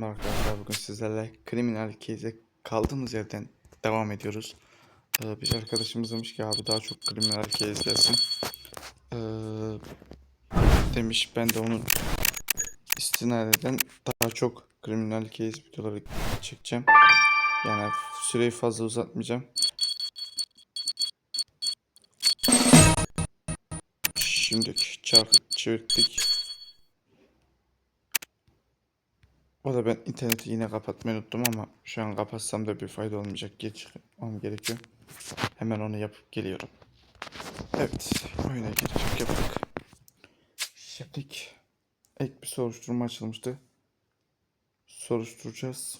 Merhaba arkadaşlar bugün sizlerle kriminal case'e kaldığımız yerden devam ediyoruz. Ee, bir arkadaşımız demiş ki abi daha çok kriminal case gelsin. Ee, demiş ben de onun istinaden daha çok kriminal case videoları çekeceğim. Yani süreyi fazla uzatmayacağım. Şimdi çarkı çevirdik. O da ben interneti yine kapatmayı unuttum ama şu an kapatsam da bir fayda olmayacak. Geç olmam gerekiyor. Hemen onu yapıp geliyorum. Evet, oyuna giriş yaptık. Şimdilik ek bir soruşturma açılmıştı. Soruşturacağız.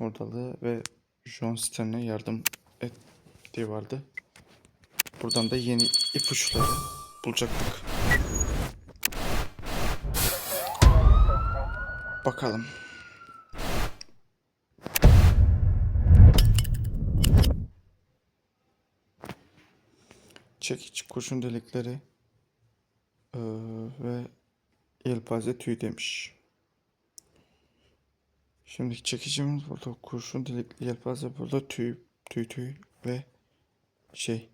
Ortalığı ve John Stern'e yardım ettiği vardı. Buradan da yeni ipuçları bulacaktık. Bakalım. Çekiç kurşun delikleri eee, ve yelpaze tüy demiş. Şimdi çekicimiz burada kurşun delikli yelpaze burada tüy tüy tüy ve şey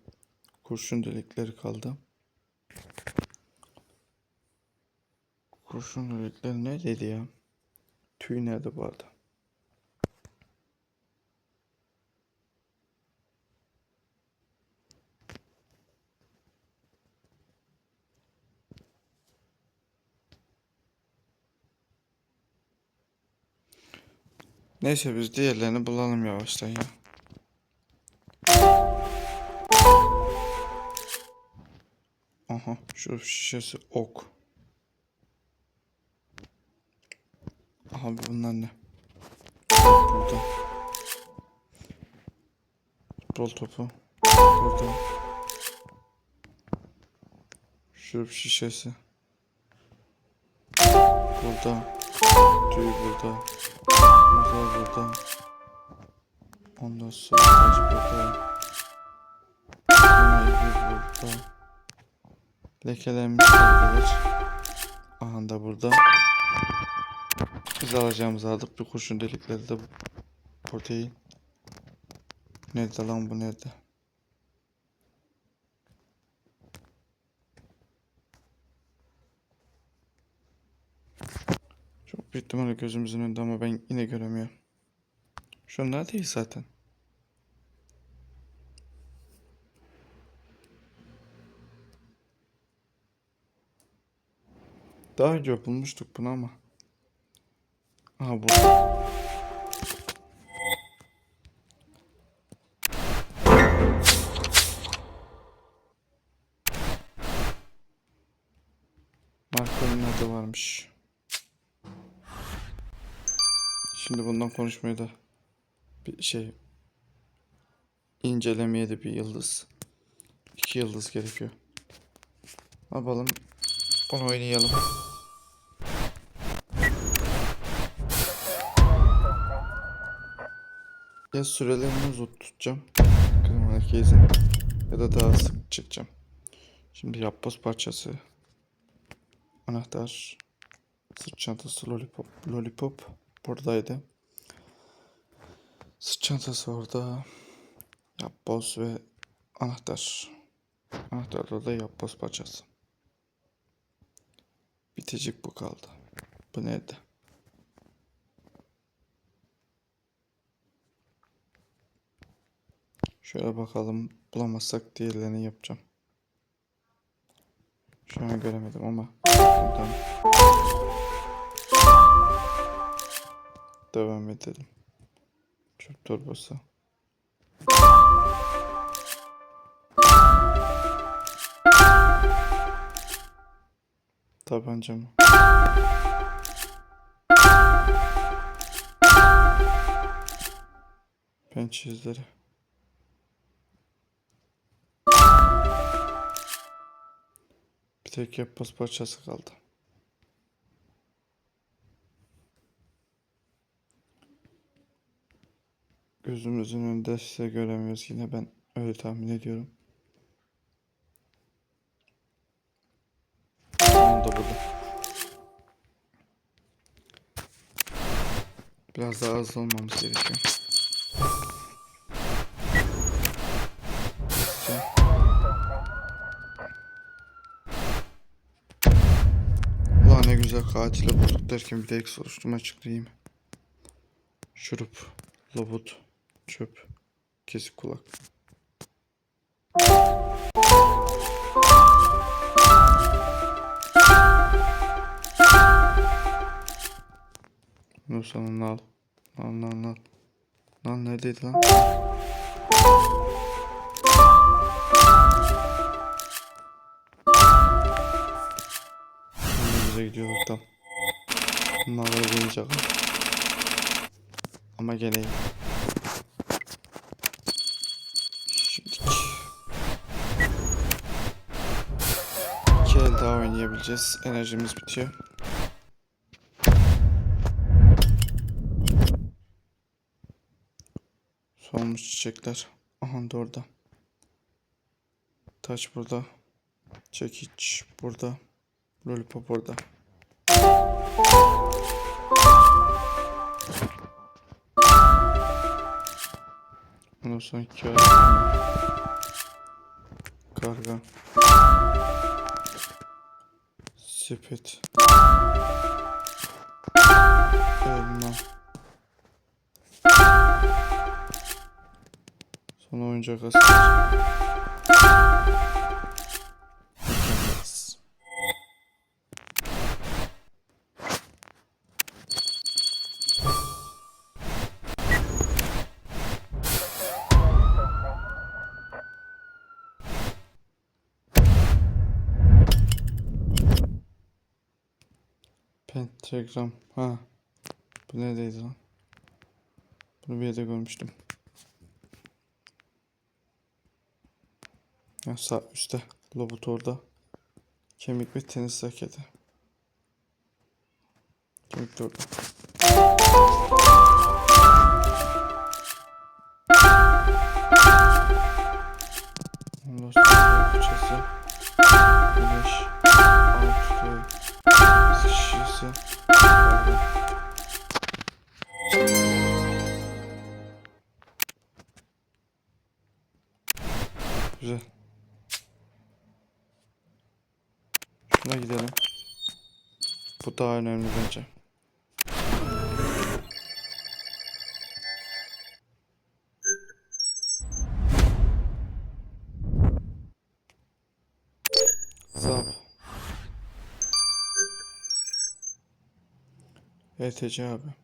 kurşun delikleri kaldı. Kurşun delikleri neredeydi ya? Tüy nerede bu Neyse biz diğerlerini bulalım yavaştan ya. Aha şu şişesi ok. Aha bunlar ne? Burada. Futbol topu. Burada. Şurup şişesi. Burada. Tüy burada. Burada burada. Ondan sonra taş burada. Bunlar burada. Lekelenmiş arkadaş. Aha da burada. Biz alacağımızı aldık. Bir kurşun delikleri de protein. Nerede lan bu nerede? Çok büyük ihtimalle gözümüzün önünde ama ben yine göremiyorum. Şunlar değil zaten. Daha önce bulmuştuk bunu ama. Aha burada. Markanın adı varmış. Şimdi bundan konuşmaya da bir şey incelemeye de bir yıldız. iki yıldız gerekiyor. Yapalım? Bunu oynayalım. Ya sürelerini uzun tutacağım. Kriminal case'in. Ya da daha sık çıkacağım. Şimdi yapboz parçası. Anahtar. Sırt çantası lollipop. Lollipop buradaydı. Sırt çantası orada. Yapboz ve anahtar. Anahtarda da yapboz parçası. Bitecik bu kaldı. Bu nerede? Şöyle bakalım. Bulamazsak diğerlerini yapacağım. Şu an göremedim ama. Buradan. Devam edelim. Çöp torbası. Tabanca mı? Pençe izleri. Bir tek yapboz parçası kaldı. Gözümüzün önünde size göremiyoruz yine ben öyle tahmin ediyorum. Onu da burada. Biraz daha hızlı olmamız gerekiyor. Güzel. Ulan ne güzel katile bulduk derken bir de eks oluşturma çıktı iyi mi? Şurup, labut, çöp, kesik kulak. Dur sana al. Al al al. Lan neredeydi lan? Önümüze gidiyorduk tam. Bunlarla oynayacak. Ama gene oynayabileceğiz. Enerjimiz bitiyor. Solmuş çiçekler. Aha da orada. Taş burada. Çekiç burada. Lollipop orada. Ondan sonra kağıt. Karga. Sepet. Elma. Sonra oyuncak asker. Pentagram. Ha. Bu neredeydi lan? Bunu bir yerde görmüştüm. Ya sağ üstte. Lobut orada. Kemik ve tenis raketi. Kemik de orada. Güzel. Şuna gidelim. Bu daha önemli bence. Zap. ETC abi.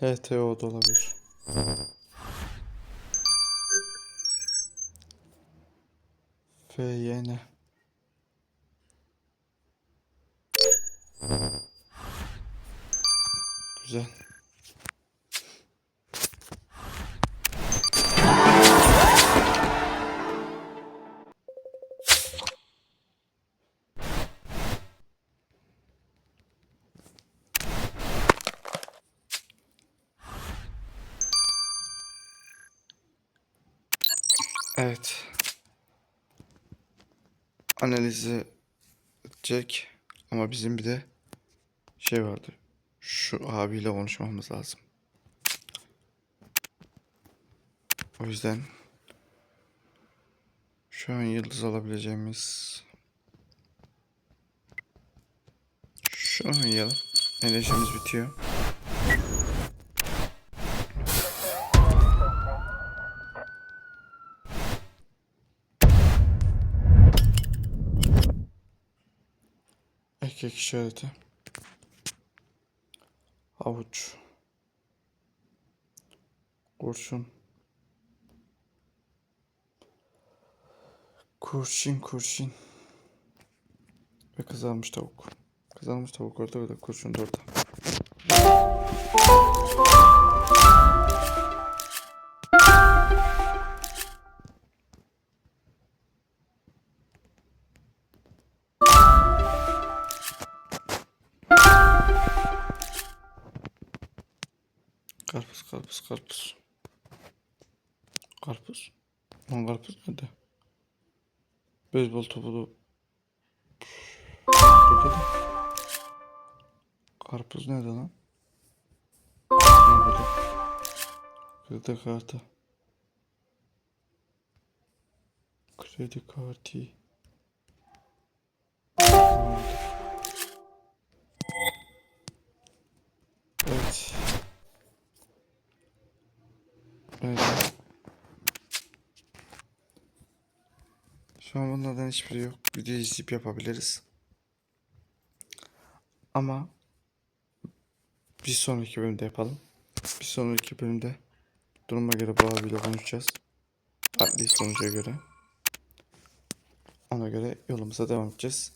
HTO da olabilir. FYN. Güzel. Evet. Analizi edecek ama bizim bir de şey vardı. Şu abiyle konuşmamız lazım. O yüzden şu an yıldız alabileceğimiz şu an ya enerjimiz bitiyor. Erkek işareti. Havuç. Kurşun. Kurşun kurşun. Ve kızarmış tavuk. Kızarmış tavuk orada orada kurşun da orada. Karpuz karpuz karpuz. Lan karpuz nerede? Beyzbol topu da... Burada da. Karpuz nerede lan? Kredi kartı. Kredi kartı. Şu an bunlardan hiçbiri yok. Video izleyip yapabiliriz. Ama bir sonraki bölümde yapalım. Bir sonraki bölümde duruma göre bu abiyle konuşacağız. Adli sonuca göre. Ona göre yolumuza devam edeceğiz.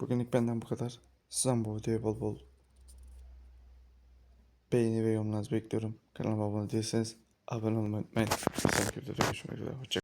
Bugünlük benden bu kadar. Sizden bu videoya bol bol beğeni ve yorumlarınızı bekliyorum. Kanalıma abone değilseniz abone olmayı unutmayın. Sonraki videoda görüşmek üzere. Hoşçakalın.